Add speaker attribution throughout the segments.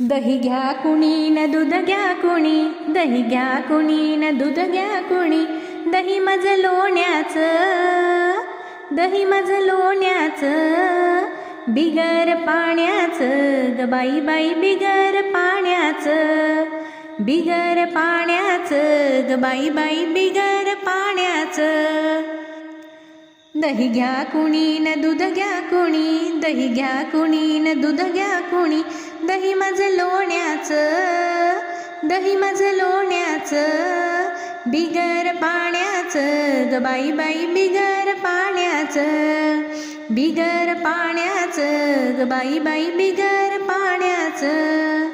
Speaker 1: दही घ्या कुणी न दूध घ्या कुणी दही घ्या कुणी न दूध घ्या कुणी दही मज लोण्याचं दही मज लोण्याचं बिगर पाण्याचं ग बाई बाई बिगर पाण्याचं बिगर पाण्याचं ग बाई बाई बिगर पाण्याचं. दही घ्या कुणी न दूध घ्या कुणी दही घ्या कुणी न दूध घ्या कुणी दही माझं लोण्याचं दही माझं लोण्याचं बिगर पाण्याचं ग बाई बाई बिगर पाण्याचं बिगर पाण्याचं ग बाई बाई बिगर पाण्याचं.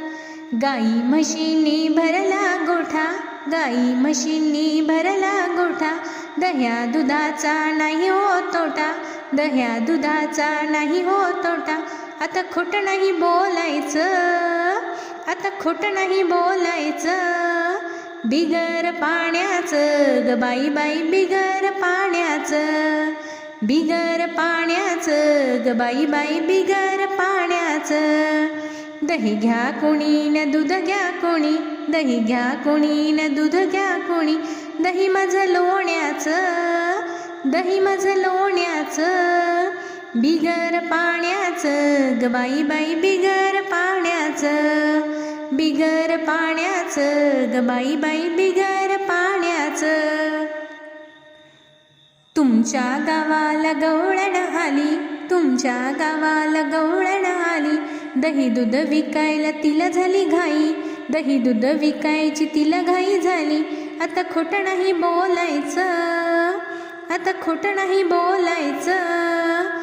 Speaker 1: गाई म्हशींनी भरला गोठा गाई म्हशींनी भरला गोठा दह्या दुधाचा नाही हो तोटा दह्या दुधाचा नाही हो तोटा आता खोटं नाही बोलायचं आता खोटं नाही बोलायचं. बिगर पाण्याचं ग बाई बाई बिगर पाण्याचं. बिगर पाण्याचं ग बाई बाई बिगर पाण्याचं. दही घ्या कोणी न दूध घ्या कोणी दही घ्या कोणी न दूध घ्या कोणी. दही माझं लोण्याचं दही माझं लोण्याचं. बिगर पाण्याचं गबाई बाई बिगर पाण्याचं. बिगर पाण्याचं गबाई बाई बिगर पाण्याचं. तुमच्या गावाला गवळण आली तुमच्या गावाला गवळण आली. दही दूध विकायला तिला झाली घाई दही दूध विकायची तिला घाई झाली. आता खोटं नाही बोलायचं आता खोटं नाही बोलायचं.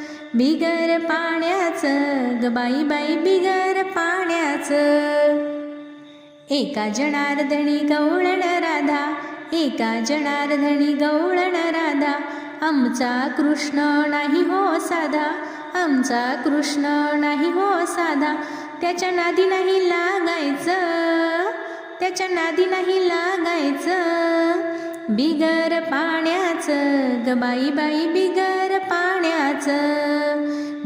Speaker 1: बिगर पाण्याचं ग बाई बाई बिगर पाण्याचं. एका जनार्दनी गवळण राधा एका जनार्दनी गवळण राधा. आमचा कृष्ण नाही हो साधा आमचा कृष्ण नाही हो साधा. त्याच्या नादी नाही लागायचं त्याच्या नादी नाही लागायचं. बिगर पाण्याचं ग बाई बाई बिगर पाण्याचं.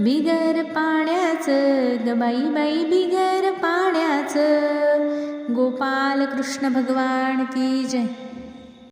Speaker 1: बिगर पाण्याचं ग बाई बाई बिगर पाण्याचं. गोपाल कृष्ण भगवान की जय.